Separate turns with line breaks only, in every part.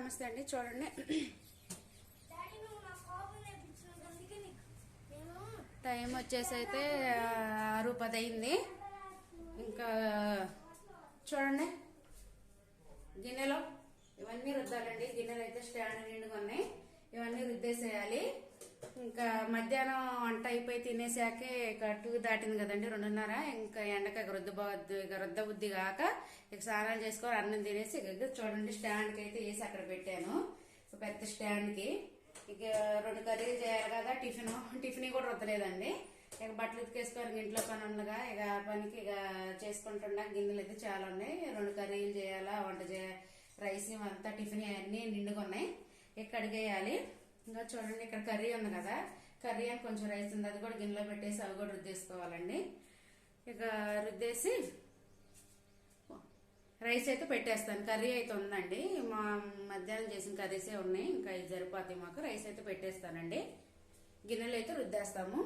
నమస్తే అండి చూడండి. టైం వచ్చేసి అయితే ఆరు పది అయింది. ఇంకా చూడండి. గిన్నెలో ఇవన్నీ రుద్దాలండి. గిన్నెలు అయితే స్టాండ్ నిండుగా ఉన్నాయి. ఇవన్నీ రుద్దేసేయాలి. ఇంకా మధ్యాహ్నం వంట అయిపోయి తినేసాకే ఇక టూ దాటింది కదండి రెండున్నర. ఇంకా ఎండక ఇక రుద్ద ఇక రుద్ద బుద్ధి కాక ఇక స్నానాలు చేసుకొని అన్నం తినేసి ఇక చూడండి స్టాండ్కి అయితే వేసి అక్కడ పెట్టాను. పెద్ద స్టాండ్కి ఇక రెండు కర్రీలు చేయాలి కదా టిఫిన్. టిఫిన్ కూడా రుద్దలేదండి. ఇక బట్టలు ఉతికేసుకొని ఇంట్లో పని ఉండగా ఇక పనికి ఇక చేసుకుంటున్నా గిన్నెలు అయితే చాలా ఉన్నాయి. రెండు కర్రీలు చేయాలా వంట చేయాలి రైస్ అంతా టిఫిన్ అన్నీ నిండుగా ఉన్నాయి. ఇక కడిగేయాలి. ఇంకా చూడండి ఇక్కడ కర్రీ ఉంది కదా. కర్రీ అని కొంచెం రైస్ ఉంది అది కూడా గిన్నెలో పెట్టేసి అవి కూడా రుద్దేసుకోవాలండి. ఇక రుద్దేసి రైస్ అయితే పెట్టేస్తాను. కర్రీ అయితే ఉందండి. మా మధ్యాహ్నం చేసిన కర్రీసే ఉన్నాయి. ఇంకా ఇది సరిపోతాయి మాకు. రైస్ అయితే పెట్టేస్తానండి. గిన్నెలు అయితే రుద్దేస్తాము.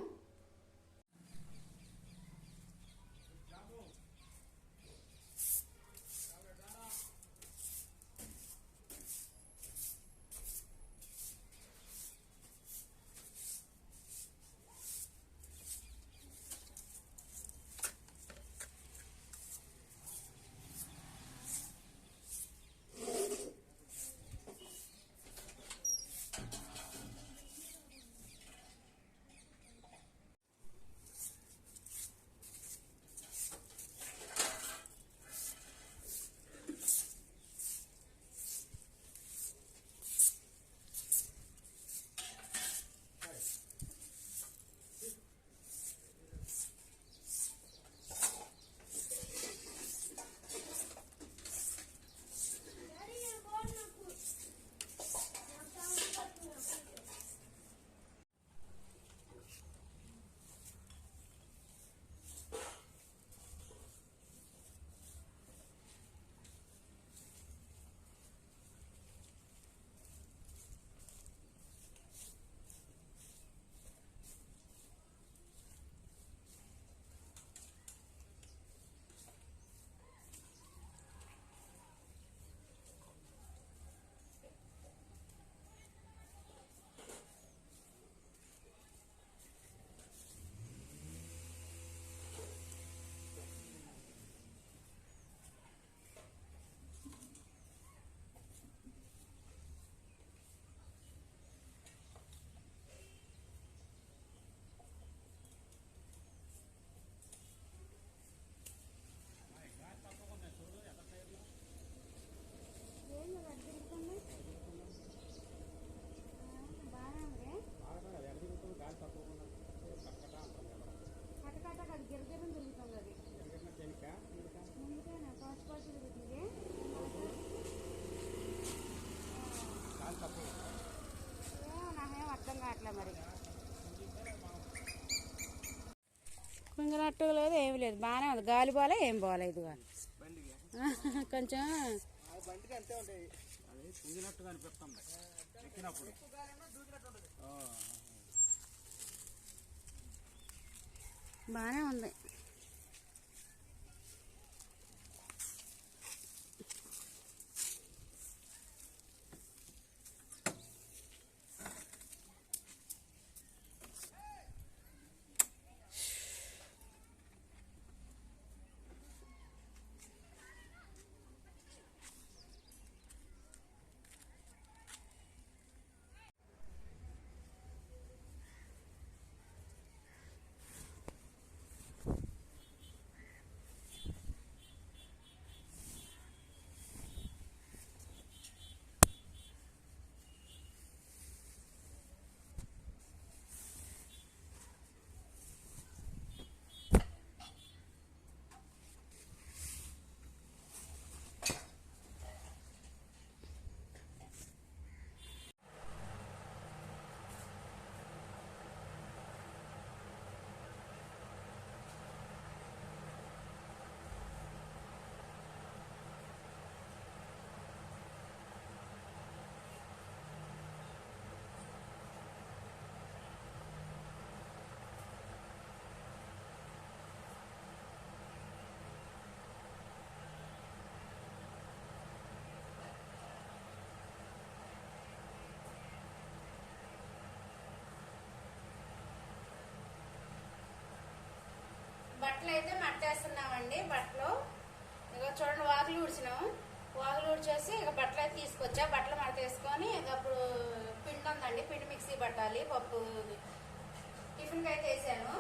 కుంగినట్టు లేదు ఏమి లేదు. బాగానే ఉంది. గాలి పోలే ఏం పోలే ఇది కొంచెం.
బండికి అంతే
బట్టలు అయితే మట్టేస్తున్నామండి బట్టలు. ఇక చూడండి వాకులు ఊడ్చినాము వాకులు ఊడ్చేసి ఇక బట్టలు అయితే తీసుకొచ్చా. బట్టలు మడతేసుకొని ఇక అప్పుడు పిండి ఉందండి పిండి మిక్సీ పట్టాలి పప్పు టిఫిన్కి అయితే వేసాను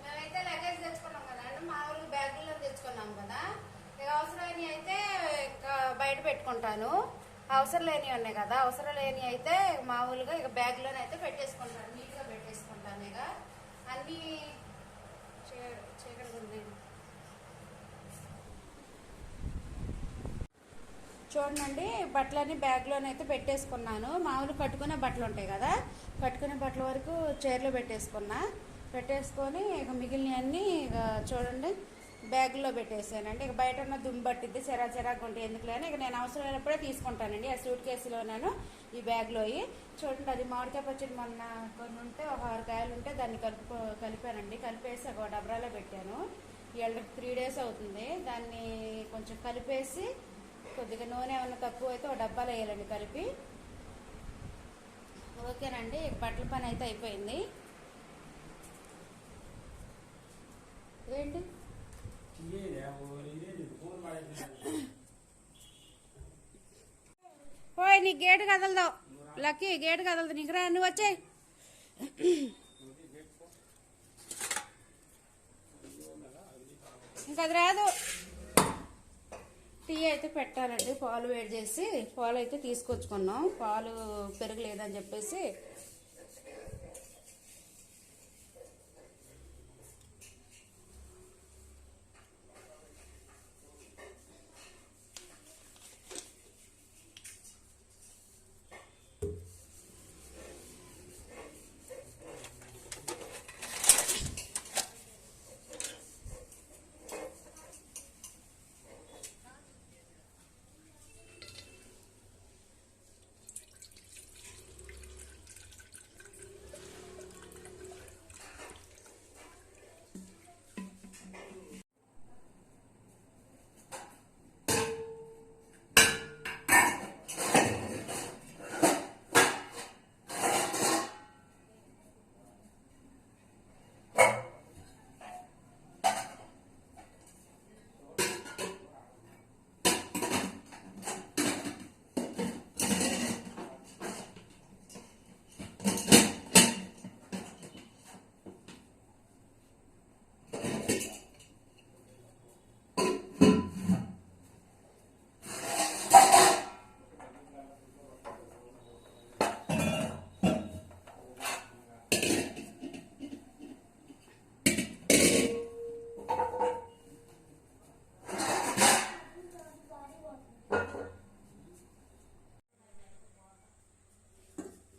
మేమైతే లగేజ్ తెచ్చుకున్నాం కదా అంటే మామూలుగా బ్యాగుల్లో తెచ్చుకున్నాం కదా ఇక అవసరమైనవి అయితే బయట పెట్టుకుంటాను. అవసరం లేనివి ఉన్నాయి కదా అవసరం లేని అయితే మామూలుగా ఇక బ్యాగ్లోనే అయితే పెట్టేసుకుంటాను. నీట్గా పెట్టేసుకుంటాను ఇక. అన్నీ చీ- చూడండి బట్టలన్నీ బ్యాగ్లోనైతే పెట్టేసుకున్నాను. మామూలు కట్టుకునే బట్టలు ఉంటాయి కదా కట్టుకునే బట్టల వరకు చైర్లో పెట్టేసుకున్నా. పెట్టేసుకొని ఇక మిగిలినవన్నీ ఇక చూడండి. బ్యాగ్లో పెట్టేసానండి ఇక బయట ఉన్న దుమ్ము పట్టిద్ది చెరా చెరాకు ఉంటే ఎందుకు లేని ఇక నేను అవసరమైనప్పుడే తీసుకుంటానండి. ఆ సూట్ కేసులో నేను ఈ బ్యాగ్లో చూడండి అది మామిడికాయ పచ్చడి మొన్న కొన్ని ఉంటే ఒక ఆరు కాయలు ఉంటే దాన్ని కలుపు కలిపానండి. కలిపేసి ఒక డబ్రాలో పెట్టాను. ఇవాళ త్రీ డేస్ అవుతుంది. దాన్ని కొంచెం కలిపేసి కొద్దిగా నూనె ఏమైనా తక్కువ అయితే ఒక డబ్బాలో వేయాలండి కలిపి. ఓకేనండి బట్టల పని అయితే అయిపోయింది. ఏంటి? పోయి నీ గేటు కదలదావు లక్కీ గేటు కదలదు. నీకు రా నువ్వు వచ్చే. ఇంకా అది రాదు. టీ అయితే పెట్టాలండి. పాలు వేడి చేసి పాలు అయితే తీసుకొచ్చుకున్నాం. పాలు పెరగలేదని చెప్పేసి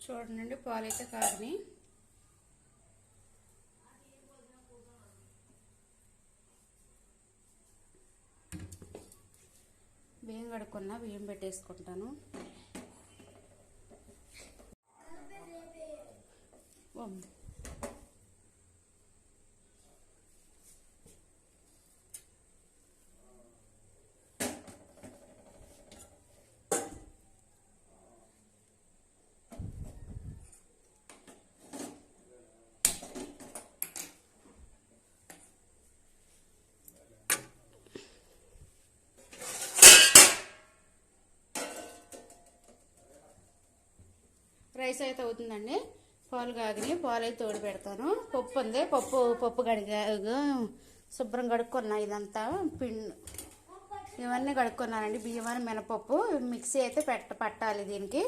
చూడండి పాలు అయితే కాదని బియ్యం కడుక్కున్నా బియ్యం పెట్టేసుకుంటాను ఓం. రైస్ అయితే అవుతుందండి. పాలు కాగిని పాలు అయితే తోడు పెడతాను. పప్పు ఉంది. పప్పు పప్పు కడిగా శుభ్రం కడుక్కున్నా ఇదంతా. పిండి ఇవన్నీ కడుక్కున్నానండి. బియ్యం అని మినపప్పు మిక్సీ అయితే పెట్ట పట్టాలి దీనికి.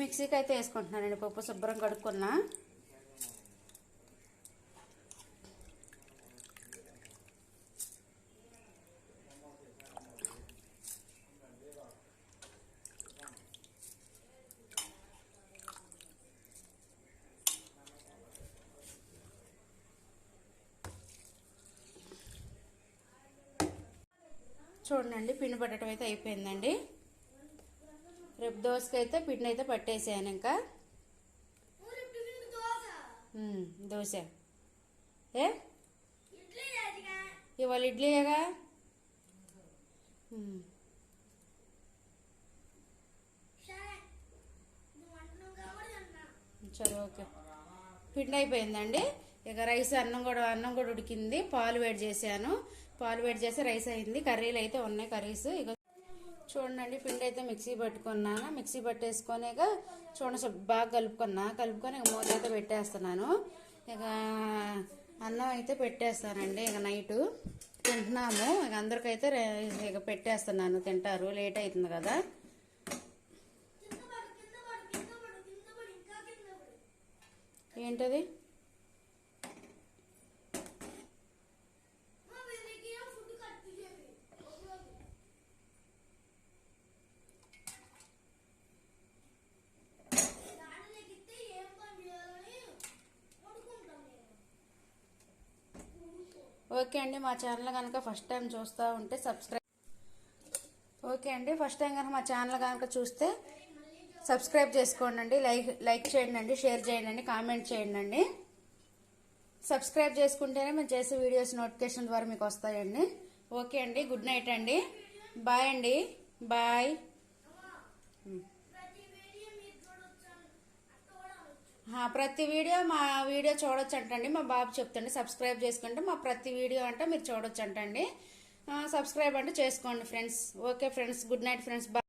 మిక్సీకి అయితే వేసుకుంటున్నానండి పప్పు శుభ్రం కడుక్కున్నా. చూడండి పిండి పట్టడం అయితే అయిపోయిందండి. రేపు దోశకి అయితే పిండి అయితే పట్టేసాను ఇంకా.
దోశ.
ఏ? ఇవాళ ఇడ్లీయేగా
సరే
సరే ఓకే. పిండి అయిపోయిందండి. ఇక రైస్ అన్నం కూడా అన్నం కూడా ఉడికింది. పాలు వేడి చేశాను. పాలు వేడి చేసి రైస్ అయింది. కర్రీలు అయితే ఉన్నాయి కర్రీస్. ఇక చూడండి పిండి అయితే మిక్సీ పట్టుకున్నాను. మిక్సీ పట్టేసుకొనిక చూడండి బాగా కలుపుకున్నా. కలుపుకొని ఇక మూత అయితే పెట్టేస్తున్నాను. ఇక అన్నం అయితే పెట్టేస్తానండి ఇక నైట్. తింటున్నాము. ఇక అందరికైతే ఇక పెట్టేస్తున్నాను. తింటారు. లేట్ అవుతుంది కదా. ఏంటది
మా వీరికి ఏం ఫుడ్ కట్ చేయాలి ఒకరోజు దాంట్లోకి ఇస్తే ఏం పని చేయాలని వండుకుంటాం నేను
ఓకే అండి మా ఛానల్ కనుక ఫస్ట్ టైం చూస్తూ ఉంటే సబ్స్క్రైబ్ ఓకే అండి ఫస్ట్ టైం కనుక మా ఛానల్ కనుక చూస్తే సబ్స్క్రైబ్ చేసుకోండి అండి లైక్ లైక్ చేయండి అండి షేర్ చేయండి అండి కామెంట్ చేయండి అండి సబ్స్క్రైబ్ చేసుకుంటేనే మేము చేసే వీడియోస్ నోటిఫికేషన్ ద్వారా మీకు వస్తాయండి. ఓకే అండి గుడ్ నైట్ అండి. బాయ్ అండి. బాయ్
ప్రతి వీడియో మీరు చూడొచ్చు అట్ట కూడా అనొచ్చు
ఆ, ప్రతి వీడియో మా వీడియో చూడొచ్చు అంటండి మా బాబు చెప్తండి సబ్స్క్రైబ్ చేసుకుంటే మా ప్రతి వీడియో అంటే మీరు చూడొచ్చు అంటండి సబ్స్క్రైబ్ అంటే చేసుకోండి friends. Okay friends. Good night friends.